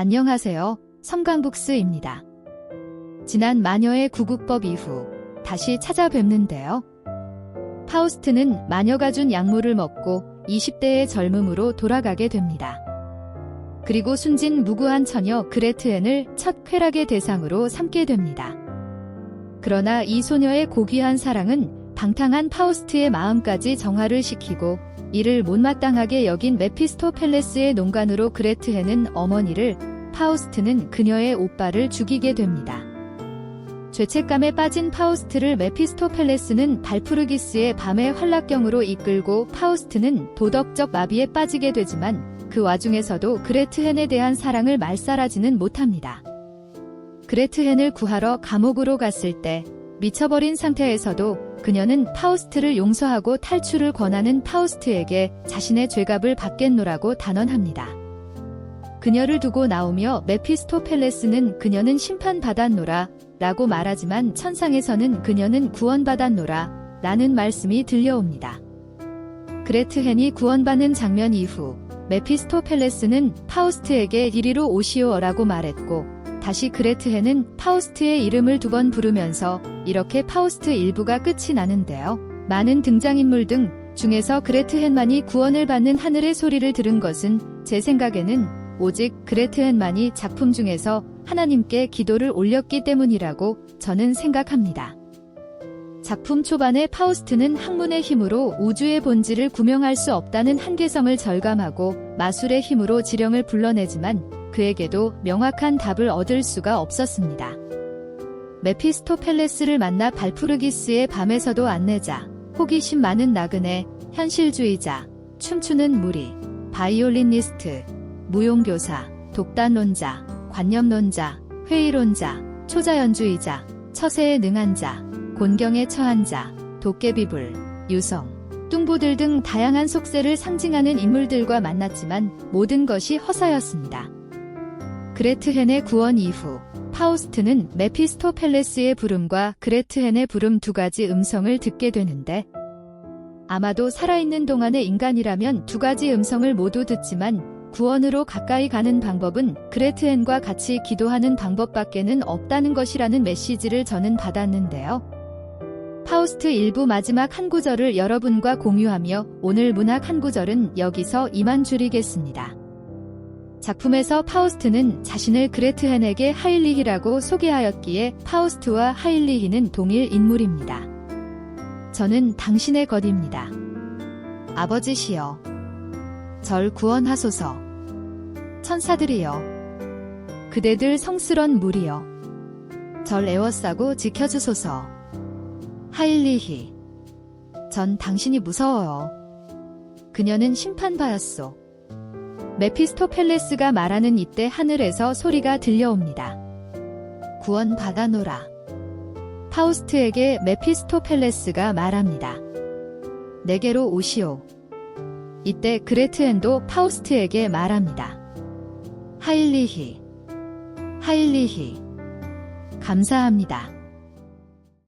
안녕하세요. 섬광북스입니다. 지난 마녀의 구국법 이후 다시 찾아뵙는데요. 파우스트는 마녀가 준 약물을 먹고 20대의 젊음으로 돌아가게 됩니다. 그리고 순진 무구한 처녀 그레트엔을 첫 쾌락의 대상으로 삼게 됩니다. 그러나 이 소녀의 고귀한 사랑은 방탕한 파우스트의 마음까지 정화를 시키고 이를 못마땅하게 여긴 메피스토 펠레스의 농간으로 그레트헨은 어머니를 파우스트는 그녀의 오빠를 죽이게 됩니다. 죄책감에 빠진 파우스트를 메피스토펠레스는 발푸르기스의 밤의 활락경으로 이끌고 파우스트는 도덕적 마비에 빠지게 되지만 그 와중에서도 그레트헨에 대한 사랑을 말살하지는 못합니다. 그레트헨을 구하러 감옥으로 갔을 때 미쳐버린 상태에서도 그녀는 파우스트를 용서하고 탈출을 권하는 파우스트에게 자신의 죄값을 받겠노라고 단언합니다. 그녀를 두고 나오며 메피스토펠레스는 그녀는 심판받았노라 라고 말하지만 천상에서는 그녀는 구원받았노라 라는 말씀이 들려옵니다. 그레트헨이 구원받는 장면 이후 메피스토펠레스는 파우스트에게 이리로 오시오라고 말했고 다시 그레트헨은 파우스트의 이름을 두 번 부르면서 이렇게 파우스트 일부가 끝이 나는데요. 많은 등장인물 등 중에서 그레트헨만이 구원을 받는 하늘의 소리를 들은 것은 제 생각에는 오직 그레트헨만이 작품 중에서 하나님께 기도를 올렸기 때문이라고 저는 생각합니다. 작품 초반에 파우스트는 학문의 힘으로 우주의 본질을 구명할 수 없다는 한계성을 절감하고 마술의 힘으로 지령을 불러내지만 그에게도 명확한 답을 얻을 수가 없었습니다. 메피스토펠레스를 만나 발푸르기스의 밤에서도 안내자, 호기심 많은 나그네, 현실주의자, 춤추는 무리, 바이올리니스트, 무용교사, 독단론자, 관념론자, 회의론자, 초자연주의자, 처세에 능한 자, 곤경에 처한 자, 도깨비불, 유성, 뚱보들 등 다양한 속세를 상징하는 인물들과 만났지만 모든 것이 허사였습니다. 그레트헨의 구원 이후 파우스트는 메피스토펠레스의 부름과 그레트헨의 부름 두 가지 음성을 듣게 되는데 아마도 살아있는 동안의 인간이라면 두 가지 음성을 모두 듣지만 구원으로 가까이 가는 방법은 그레트헨과 같이 기도하는 방법밖에는 없다는 것이라는 메시지를 저는 받았는데요. 파우스트 일부 마지막 한 구절을 여러분과 공유하며 오늘 문학 한 구절은 여기서 이만 줄이겠습니다. 작품에서 파우스트는 자신을 그레트헨에게 하일리히라고 소개하였기에 파우스트와 하일리히는 동일 인물입니다. 저는 당신의 것입니다. 아버지시여. 절 구원하소서. 천사들이여. 그대들 성스런 무리여. 절 애워싸고 지켜주소서. 하일리히. 전 당신이 무서워요. 그녀는 심판받았소. 메피스토펠레스가 말하는 이때 하늘에서 소리가 들려옵니다. 구원 받아노라. 파우스트에게 메피스토펠레스가 말합니다. 내게로 오시오. 이때 그레트엔도 파우스트에게 말합니다. 하일리히. 하일리히. 감사합니다.